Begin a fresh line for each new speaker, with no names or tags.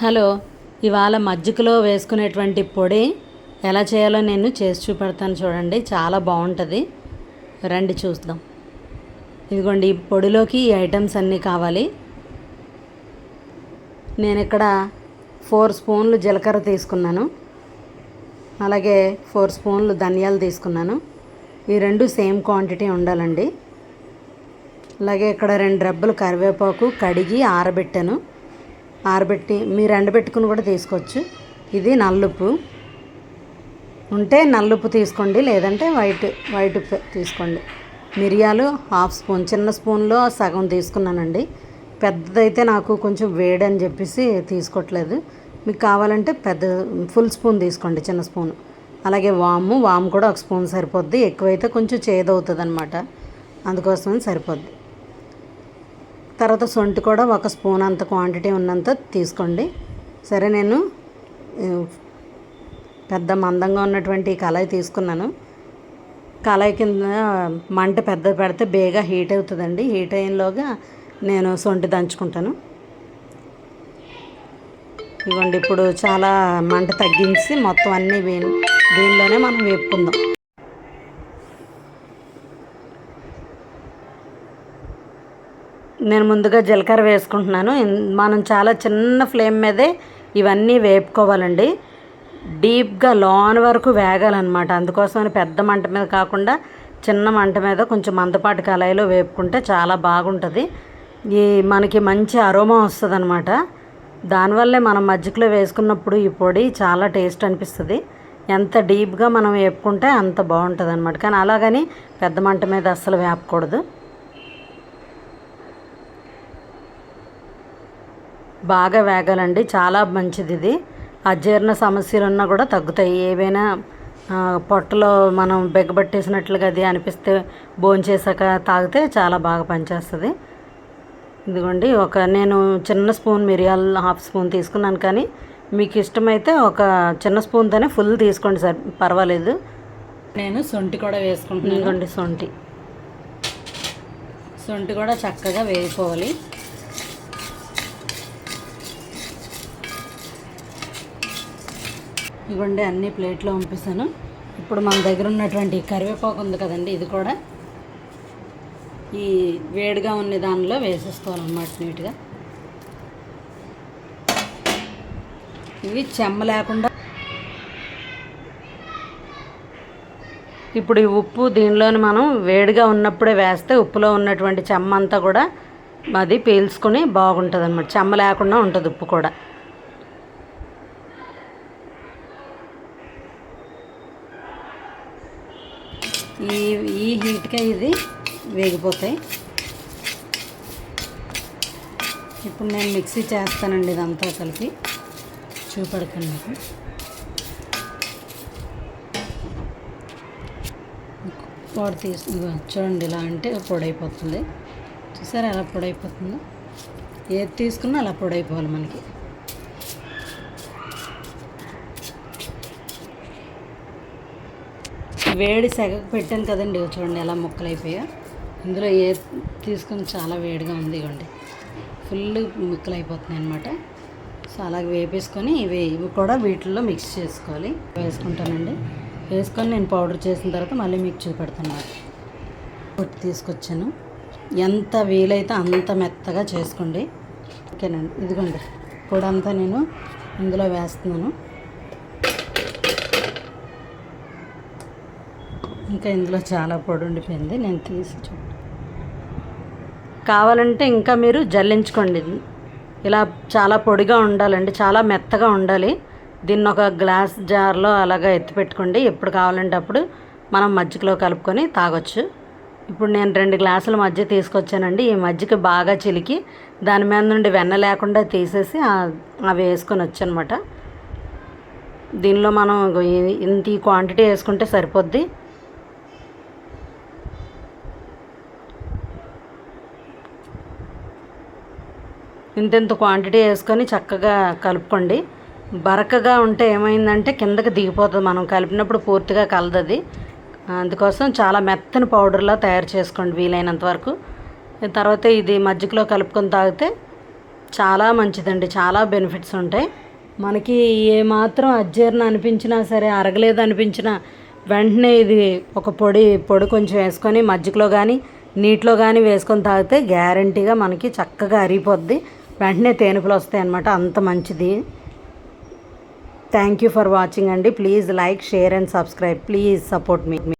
Hello ఇవాళ మజ్జిగలో వేసుకునేటువంటి పొడి ఎలా చేయాలో నేను చేసి చూపెడతాను చూడండి చాలా బాగుంటుంది. రండి చూద్దాం. ఇదిగోండి ఈ పొడిలోకి ఈ ఐటమ్స్ అన్నీ కావాలి. నేను ఇక్కడ ఫోర్ స్పూన్లు జీలకర్ర తీసుకున్నాను. అలాగే ఫోర్ స్పూన్లు ధనియాలు తీసుకున్నాను. ఈ రెండు సేమ్ క్వాంటిటీ ఉండాలండి. అలాగే ఇక్కడ రెండు రెబ్బలు కరివేపాకు కడిగి ఆరబెట్టాను. ఆరబెట్టి మీరు ఎండబెట్టుకుని కూడా తీసుకోవచ్చు. ఇది నల్లుప్పు. ఉంటే నల్లుప్పు తీసుకోండి లేదంటే వైట్ వైట్ ఉప్పు తీసుకోండి. మిరియాలు హాఫ్ స్పూన్ చిన్న స్పూన్లో సగం తీసుకున్నానండి. పెద్దదైతే నాకు కొంచెం వేడి అని చెప్పేసి తీసుకోవట్లేదు. మీకు కావాలంటే పెద్ద ఫుల్ స్పూన్ తీసుకోండి చిన్న స్పూన్. అలాగే వాము వాము కూడా ఒక స్పూన్ సరిపోద్ది. ఎక్కువైతే కొంచెం చేదవుతుంది అనమాట అందుకోసమని సరిపోద్ది. తర్వాత సొంటి కూడా ఒక స్పూన్ అంత క్వాంటిటీ ఉన్నంత తీసుకోండి. సరే నేను పెద్ద మందంగా ఉన్నటువంటి కళాయి తీసుకున్నాను. కళాయి కింద మంట పెద్ద పెడితే బేగా హీట్ అవుతుందండి. హీట్ అయినలోగా నేను సొంటి దంచుకుంటాను. ఇవ్వండి ఇప్పుడు చాలా మంట తగ్గించి మొత్తం అన్నీ వీ- దీనిలోనే మనం వేపుకుందాం. నేను ముందుగా జీలకర్ర వేసుకుంటున్నాను. మనం చాలా చిన్న ఫ్లేమ్ మీదే ఇవన్నీ వేపుకోవాలండి. డీప్గా లోన్ వరకు వేగాలన్నమాట. అందుకోసమని పెద్ద మంట మీద కాకుండా చిన్న మంట మీద కొంచెం మందపాటి కళాయిలో వేపుకుంటే చాలా బాగుంటుంది. ఈ మనకి మంచి అరోమా వస్తుంది అనమాట దానివల్లే మనం మజ్జిగలో వేసుకున్నప్పుడు ఈ పొడి చాలా టేస్ట్ అనిపిస్తుంది. ఎంత డీప్గా మనం వేపుకుంటే అంత బాగుంటుంది అనమాట కానీ అలాగని పెద్ద మంట మీద అస్సలు వేపకూడదు. బాగా వేగాలండి. చాలా మంచిది ఇది అజీర్ణ సమస్యలు ఉన్నా కూడా తగ్గుతాయి. ఏవైనా పొట్టలో మనం బెగ్గబట్టేసినట్లుగా అది అనిపిస్తే భోంచేసాక తాగితే చాలా బాగా పనిచేస్తుంది. ఇదిగోండి ఒక నేను చిన్న స్పూన్ మిరియాలు హాఫ్ స్పూన్ తీసుకున్నాను కానీ మీకు ఇష్టమైతే ఒక చిన్న స్పూన్తోనే ఫుల్ తీసుకోండి సార్. పర్వాలేదు. నేను సొంటి కూడా వేసుకుంటున్నాను. ఇదిగోండి సొంటి. సొంటి కూడా చక్కగా వేగిపోవాలి ఇవ్వండి అన్ని ప్లేట్లో పంపిస్తాను ఇప్పుడు మన దగ్గర ఉన్నటువంటి కరివేపాకు ఉంది కదండి ఇది కూడా ఈ వేడిగా ఉన్న దానిలో వేసేసుకోవాలన్నమాట నీట్గా. ఇవి చెమ్మ లేకుండా ఇప్పుడు ఈ ఉప్పు దీనిలోని మనం వేడిగా ఉన్నప్పుడే వేస్తే ఉప్పులో ఉన్నటువంటి చెమ్మ అంతా కూడా అది పీల్చుకొని బాగుంటుంది అనమాట చెమ్మ లేకుండా ఉంటుంది ఉప్పు కూడా. ఈ ఈ హీట్కే ఇది వేగిపోతాయి. ఇప్పుడు నేను మిక్సీ చేస్తానండి ఇదంతా కలిపి. చూపడకండి. మీకు పొడి తీసి చూడండి ఇలా అంటే పొడైపోతుంది. చూసారా ఎలా పొడైపోతుందో? ఏది తీసుకున్నా అలా పొడైపోవాలి మనకి. వేడి సెగకు పెట్టాను కదండి చూడండి ఎలా ముక్కలు అయిపోయా ఇందులో ఏ తీసుకుని చాలా వేడిగా ఉంది ఇవ్వండి ఫుల్ ముక్కలు అయిపోతున్నాయి అనమాట సో అలాగే వేపేసుకొని ఇవి ఇవి కూడా వీటిల్లో మిక్స్ చేసుకోవాలి. వేసుకుంటానండి. వేసుకొని నేను పౌడర్ చేసిన తర్వాత మళ్ళీ మీకు చూపెడతాను పొట్టి తీసుకొచ్చాను. ఎంత వీలైతే అంత మెత్తగా చేసుకోండి. ఓకేనండి. ఇదిగోండి. పొడి అంతా నేను ఇందులో వేస్తున్నాను. ఇంకా ఇందులో చాలా పొడి ఉండిపోయింది. నేను తీసి చూ కావాలంటే ఇంకా మీరు జల్లించుకోండి. ఇలా చాలా పొడిగా ఉండాలండి చాలా మెత్తగా ఉండాలి. దీన్ని ఒక గ్లాస్ జార్లో అలాగా ఎత్తి పెట్టుకోండి. ఎప్పుడు కావాలంటే అప్పుడు మనం మజ్జిగలో కలుపుకొని తాగొచ్చు. ఇప్పుడు నేను రెండు గ్లాసుల మధ్య తీసుకొచ్చానండి. ఈ మజ్జిగ బాగా చిలికి దాని మీద నుండి వెన్న లేకుండా తీసేసి అవి వేసుకొని వచ్చానమాట. దీనిలో మనం ఇంత ఈ క్వాంటిటీ వేసుకుంటే సరిపోద్ది. ఇంతెంత క్వాంటిటీ వేసుకొని చక్కగా కలుపుకోండి. బరకగా ఉంటే ఏమైందంటే కిందకి దిగిపోతుంది. మనం కలిపినప్పుడు పూర్తిగా కలదది. అందుకోసం చాలా మెత్తని పౌడర్లా తయారు చేసుకోండి వీలైనంత వరకు. తర్వాత ఇది మజ్జిగలో కలుపుకొని తాగితే చాలా మంచిదండి. చాలా బెనిఫిట్స్ ఉంటాయి. మనకి ఏమాత్రం అజ్జీర్ణ అనిపించినా సరే అరగలేదు అనిపించినా వెంటనే ఇది ఒక పొడి పొడి కొంచెం వేసుకొని మజ్జిగలో కానీ నీటిలో కానీ వేసుకొని తాగితే గ్యారంటీగా మనకి చక్కగా అరిగిపోద్ది. వెంటనే తేనుపులు వస్తాయి అన్నమాట. అంత మంచిది. థ్యాంక్ యూ ఫర్ వాచింగ్ అండి. Please like share and subscribe please support me